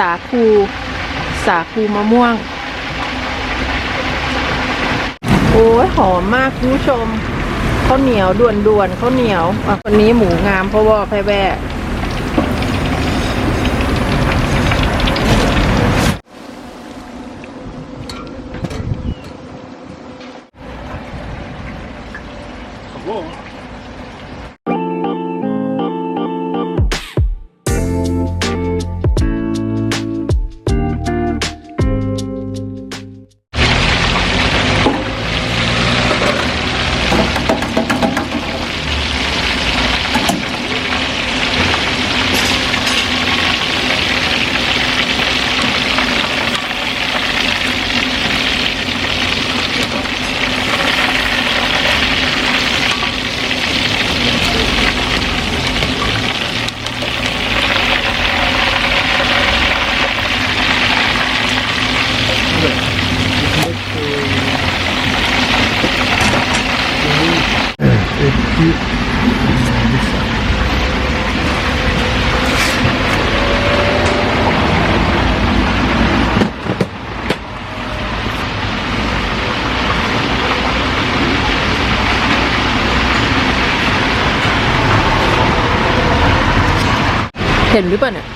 สาคู สาคูมะม่วง โอ้ยหอมมากคุณผู้ชมข้าวเหนียวด่วนๆข้าวเหนียวอะวันนี้หมูงามเพราะว่าแพรแว เห็นหรือเปล่าเนี่ย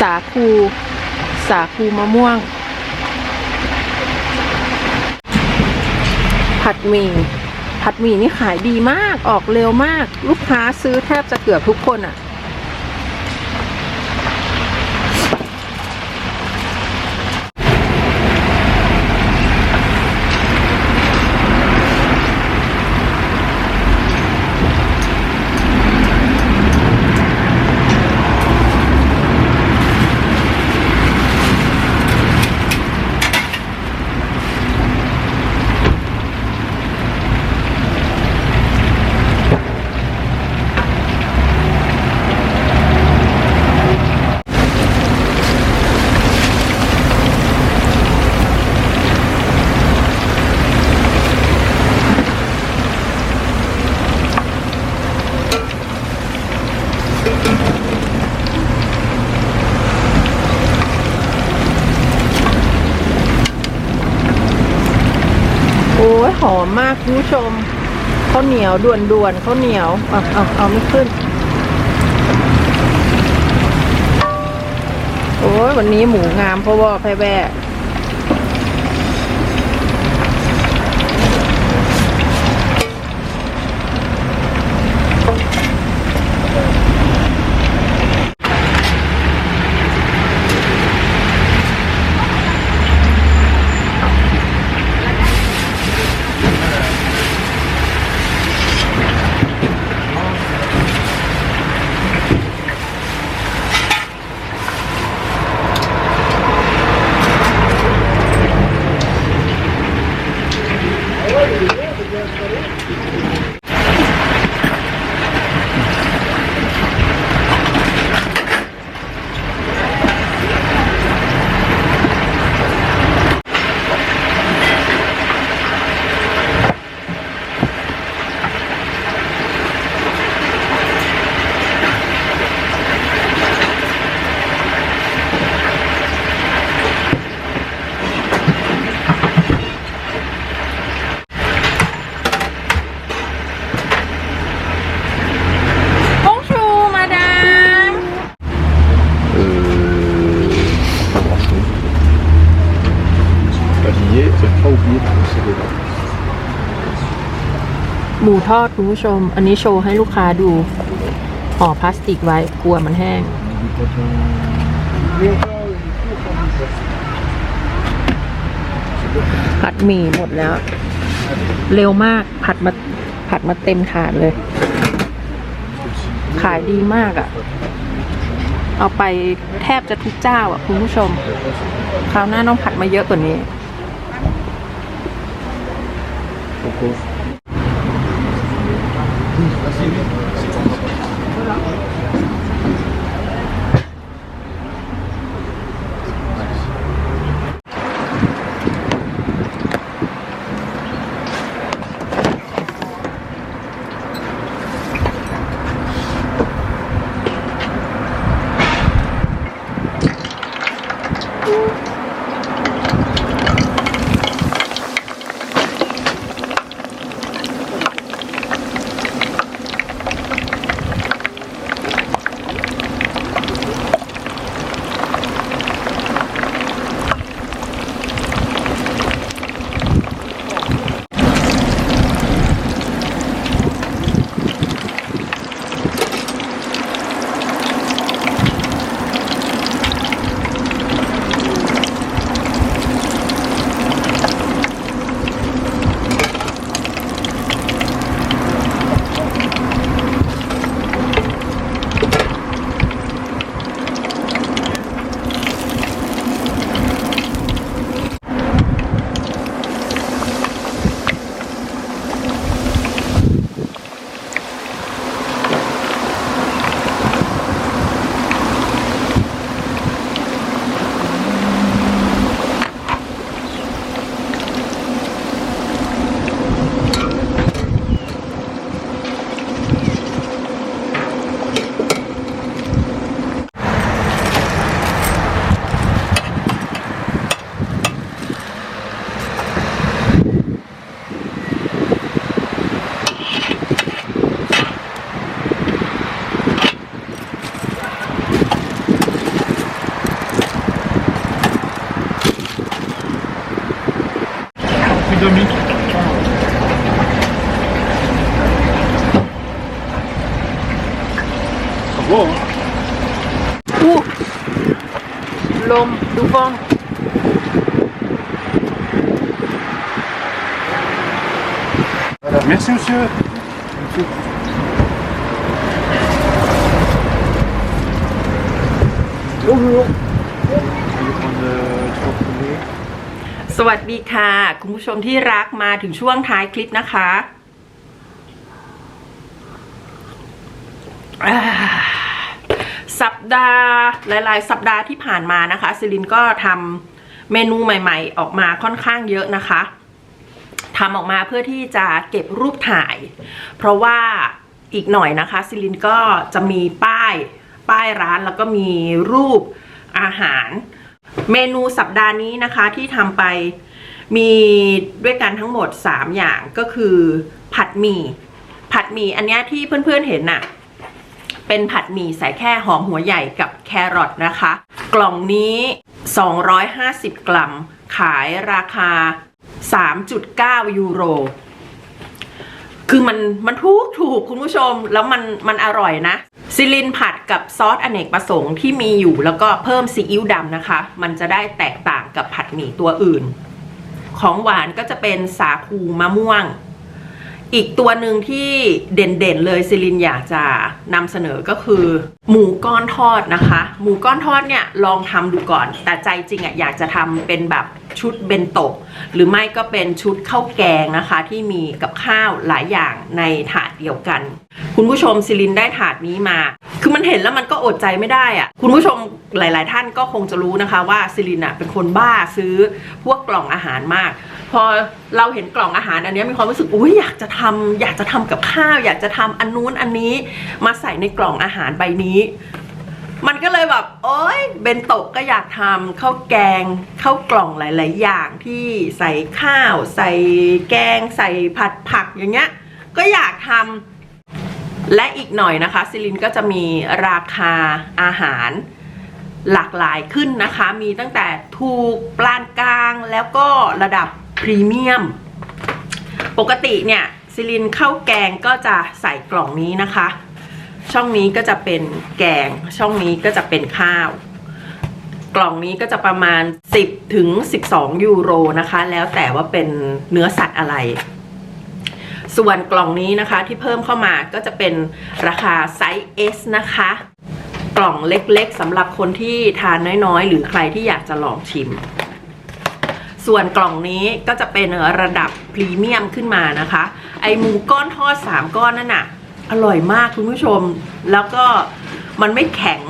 สาคู สาคูมะม่วง ผัดหมี่ผัดหมี่นี่ขายดีมากออกเร็วมาก ลูกค้าซื้อแทบจะเกือบทุกคนอะ่ะ หอมมากคุณผู้ชมข้าวเหนียวด่วนๆข้าวเหนียวเอาเอาเอาไม่ขึ้น โอ้ยวันนี้หมูงามเพราะว่าแพ้แวะบงชูมาดาม Euh, pas grand chose. Habillé, j'ai pas oublié de laisser dedans. หมูทอดคุณผู้ชม อันนี้โชว์ให้ลูกค้าดูห่อพลาสติกไว้กลัวมันแห้ง ผัดหมี่หมดแล้ว เร็วมากผัดมาผัดมาเต็มถาดเลย ขายดีมากอะ่ะ เอาไปแทบจะทุกเจ้าอะคุณผู้ชม คราวหน้าต้องผัดมาเยอะกว่านี้ ここ。Merci, monsieur. Merci. Bonjour. สวัสดีค่ะ คุณผู้ชมที่รักมาถึงช่วงท้ายคลิปนะคะสัปดาห์หลาย ๆ สัปดาห์ที่ผ่านมานะคะซิลินก็ทำเมนูใหม่ ๆ ออกมาค่อนข้างเยอะนะคะ ทำออกมาเพื่อที่จะเก็บรูปถ่าย เพราะว่าอีกหน่อยนะคะซิลินก็จะมีป้ายป้ายร้านแล้วก็มีรูปอาหาร เมนูสัปดาห์นี้นะคะที่ทำไปมีด้วยกันทั้งหมด 3 อย่างก็คือผัดหมี่ผัดหมี่อันนี้ที่เพื่อนๆเห็นน่ะเป็นผัดหมี่ใส่แค่หอมหัวใหญ่กับแครอทนะคะ กล่องนี้ 250 กรัม ขายราคา 3.9 ยูโร คือมันมันถูกถูกคุณผู้ชมแล้วมันมันอร่อยนะ ซิลินผัดกับซอสอเนกประสงค์ที่มีอยู่แล้วก็เพิ่มซีอิ๊วดำนะคะ มันจะได้แตกต่างกับผัดหมี่ตัวอื่น ของหวานก็จะเป็นสาคูมะม่วง อีกตัวหนึ่งที่เด่นๆเลยซิลินอยากจะนำเสนอก็คือ หมูก้อนทอดนะคะ หมูก้อนทอดเนี่ยลองทำดูก่อน แต่ใจจริงอะอยากจะทำเป็นแบบ ชุดเบนโตะหรือไม่ก็เป็นชุดข้าวแกงนะคะ ที่มีกับข้าวหลายอย่างในถาดเดียวกัน คุณผู้ชมซิลินได้ถาดนี้มา คือมันเห็นแล้วมันก็อดใจไม่ได้อะคุณผู้ชมหลาย ๆ ท่านก็คงจะรู้นะคะว่าซิลินอะเป็นคนบ้าซื้อพวกกล่องอาหารมาก พอเราเห็นกล่องอาหารอันนี้มีความรู้สึกอุ้ยอยากจะทำอยากจะทำกับข้าว อยากจะทำอันนู้นอันนี้ มาใส่ในกล่องอาหารใบนี้ มันก็เลยแบบโอ๊ยเบนโตะก็อยากทำข้าวแกงข้าวกล่องหลาย ๆ อย่างที่ใส่ข้าว ใส่แกง ใส่ผัดผักอย่างเงี้ย ก็อยากทำและอีกหน่อยนะคะซิลินก็จะมีราคาอาหารหลากหลายขึ้นนะคะ มีตั้งแต่ถูกปานกลางแล้วก็ระดับพรีเมียม ปกติเนี่ยซิลินข้าวแกงก็จะใส่กล่องนี้นะคะ ช่องนี้ก็จะเป็นแกง ช่องนี้ก็จะเป็นข้าว กล่องนี้ก็จะประมาณ 10 ถึง 12 ยูโรนะคะ แล้วแต่ว่าเป็นเนื้อสัตว์อะไร ส่วนกล่องนี้นะคะที่เพิ่มเข้ามาก็จะเป็นราคาไซส์ S นะคะ กล่องเล็กๆสำหรับคนที่ทานน้อยๆ หรือใครที่อยากจะลองชิม ส่วนกล่องนี้ก็จะเป็นระดับพรีเมียมขึ้นมานะคะ ไอหมูก้อนทอด 3 ก้อนนั่นน่ะ อร่อยมากคุณผู้ชม แล้วก็มันไม่แข็ง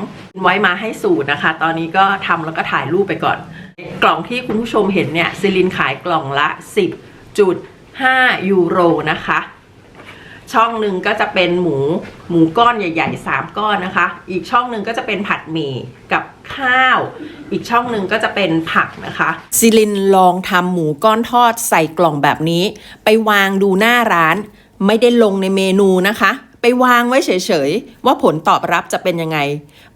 ไว้มาให้สูตรนะคะ ตอนนี้ก็ทำแล้วก็ถ่ายรูปไปก่อน กล่องที่คุณผู้ชมเห็นเนี่ยซิลินขายกล่องละ 10.5 ยูโรนะคะ ช่องหนึ่งก็จะเป็นหมูหมูก้อนใหญ่ๆ 3 ก้อนนะคะ อีกช่องหนึ่งก็จะเป็นผัดหมี่กับข้าว อีกช่องหนึ่งก็จะเป็นผักนะคะซิลินลองทำหมูก้อนทอดใส่กล่องแบบนี้ ไปวางดูหน้าร้าน ไม่ได้ลงในเมนูนะคะ ไปวางไว้เฉยๆ ว่าผลตอบรับจะเป็นยังไง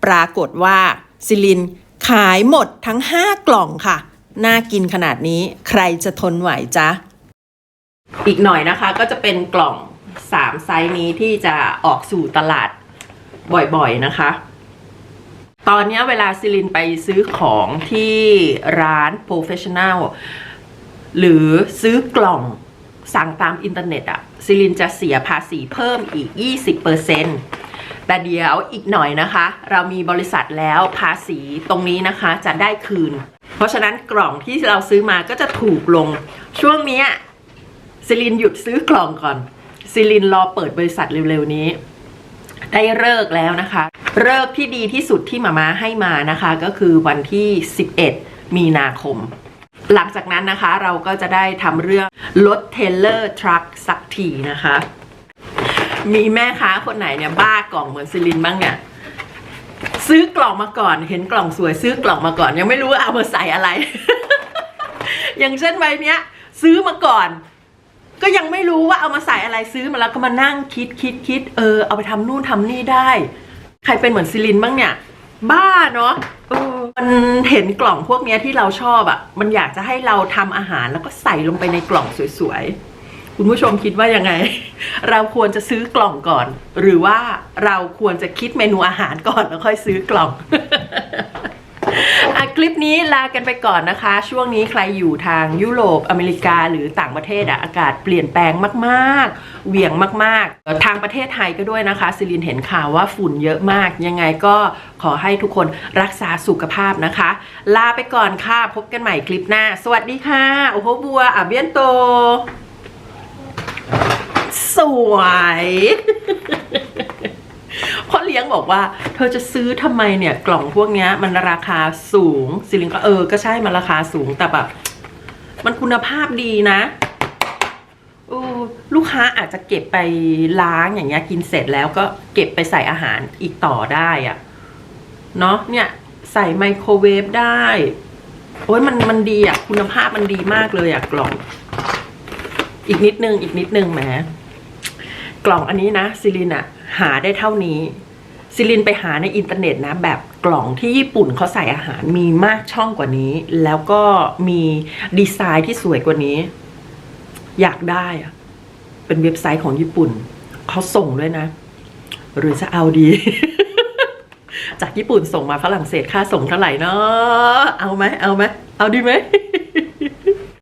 ปรากฏว่าซิลินขายหมดทั้ง 5 กล่องค่ะ น่ากินขนาดนี้ใครจะทนไหวจ๊ะ อีกหน่อยนะคะก็จะเป็นกล่องสามไซส์นี้ที่จะออกสู่ตลาดบ่อยๆนะคะ ตอนนี้เวลาซิลินไปซื้อของที่ร้าน Professional หรือซื้อกล่อง สั่งตามอินเทอร์เน็ตอะซิลินจะเสียภาษีเพิ่มอีก 20%แต่เดี๋ยวอีกหน่อยนะคะ เรามีบริษัทแล้วภาษีตรงนี้นะคะจะได้คืน เพราะฉะนั้นกล่องที่เราซื้อมาก็จะถูกลง ช่วงนี้ซิลินหยุดซื้อกล่องก่อนซิลินรอเปิดบริษัทเร็วๆนี้ ได้เลิกแล้วนะคะ เลิกที่ดีที่สุดที่มามาให้มานะคะ ก็คือวันที่ 11 มีนาคม หลังจากนั้นนะคะเราก็จะได้ทำเรื่องรถเทเลอร์ทรัคสักทีนะคะ มีแม่ค้าคนไหนเนี่ยบ้ากล่องเหมือนซิลินบ้างเนี่ยซื้อกล่องมาก่อน เห็นกล่องสวยซื้อกล่องมาก่อน ยังไม่รู้ว่าเอามาใส่อะไร อย่างเช่นใบเนี้ย ซื้อมาก่อน ก็ยังไม่รู้ว่าเอามาใส่อะไรซื้อมาแล้วก็มานั่งคิดคิดคิดเออเอาไปทำนู่นทำนี่ได้ ใครเป็นเหมือนซิลินบ้างเนี่ย บ้าเนาะมันเห็นกล่องพวกนี้ที่เราชอบอะ่ะ มันอยากจะให้เราทำอาหารแล้วก็ใส่ลงไปในกล่องสวยๆ คุณผู้ชมคิดว่ายังไง เราควรจะซื้อกล่องก่อน หรือว่าเราควรจะคิดเมนูอาหารก่อนแล้วค่อยซื้อกล่อง อะคลิปนี้ลากันไปก่อนนะคะ ช่วงนี้ใครอยู่ทางยุโรปอเมริกาหรือต่างประเทศอะอากาศเปลี่ยนแปลงมากๆ เหวี่ยงมากๆ ทางประเทศไทยก็ด้วยนะคะซิลินเห็นข่าวว่าฝุ่นเยอะมาก ยังไงก็ขอให้ทุกคนรักษาสุขภาพนะคะ ลาไปก่อนค่ะ พบกันใหม่คลิปหน้า สวัสดีค่ะ โอ้โหบัวอะเบียนโต สวย พ่อเลี้ยงบอกว่า เธอจะซื้อทำไมเนี่ยกล่องพวกเนี้ยมันราคาสูงซิลินก็เออก็ใช่มันราคาสูงแต่แบบ มันคุณภาพดีนะลูกค้าอาจจะเก็บไปล้างอย่างเงี้ยกินเสร็จแล้วก็เก็บไปใส่อาหารอีกต่อได้อะเนาะเนี่ยใส่ไมโครเวฟได้ โอ้ยมันมันดีอะคุณภาพมันดีมากเลยอะกล่อง อีกนิดนึง อีกนิดนึงแหม กล่องอันนี้นะซิลินอะหาได้เท่านี้ซิลินไปหาในอินเทอร์เน็ตนะ แบบกล่องที่ญี่ปุ่นเขาใส่อาหารมีมากช่องกว่านี้ แล้วก็มีดีไซน์ที่สวยกว่านี้ อยากได้อะเป็นเว็บไซต์ของญี่ปุ่น เขาส่งด้วยนะ หรือจะเอาดี จากญี่ปุ่นส่งมาฝรั่งเศสค่าส่งเท่าไหร่เนาะเอาไหมเอาไหมเอาดีไหม